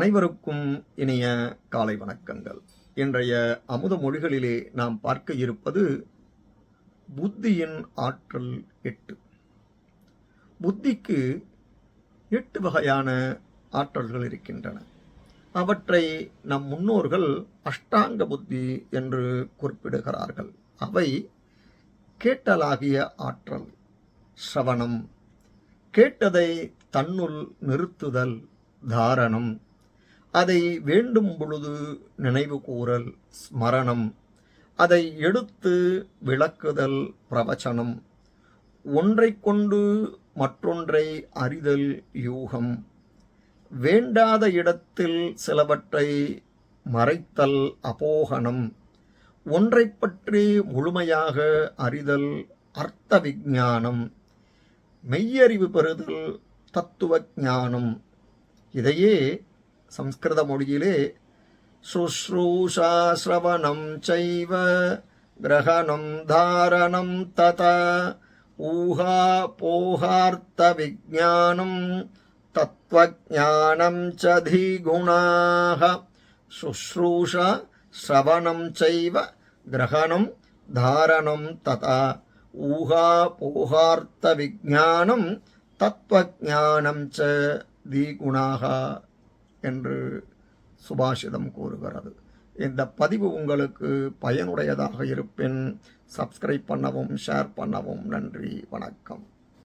அனைவருக்கும் இனிய காலை வணக்கங்கள். இன்றைய அமுத மொழிகளிலே நாம் பார்க்க இருப்பது புத்தியின் ஆற்றல் எட்டு. புத்திக்கு எட்டு வகையான ஆற்றல்கள் இருக்கின்றன. அவற்றை நம் முன்னோர்கள் அஷ்டாங்க புத்தி என்று குறிப்பிடுகிறார்கள். அவை கேட்டலாகிய ஆற்றல் ஸ்ரவணம் கேட்டதை தன்னுள் நிறுத்துதல் தாரணம் அதை வேண்டும் பொழுது நினைவு கூறல் ஸ்மரணம் அதை எடுத்து விளக்குதல் பிரவச்சனம் ஒன்றை கொண்டு மற்றொன்றை அறிதல் யூகம். வேண்டாத இடத்தில் சிலவற்றை மறைத்தல் அபோகனம் ஒன்றை பற்றி முழுமையாக அறிதல் அர்த்த விஞ்ஞானம் மெய்யறிவு பெறுதல் தத்துவ ஞானம். இதையே சம்ஸ்கிருத மொழியிலே சுஸ்ரூஷாசிரவணம் செய்வ கிரகணம் தாரணம் தத ஊகா போகார்த்த விஜானம் தத்துவஜானம் ச தீகுணாக. சுஸ்ரூஷ ஸ்ரவணம் செய்வ கிரகணம் தாரணம் ததா ஊகா போகார்த்த விஜானம் தத்துவஜானம் ச தீகுணாக. என்று சுபாஷிதம் கூறுகிறது. இந்த பதிவு உங்களுக்கு பயனுடையதாக இருப்பின் சப்ஸ்கிரைப் பண்ணவும் ஷேர் பண்ணவும் நன்றி வணக்கம்.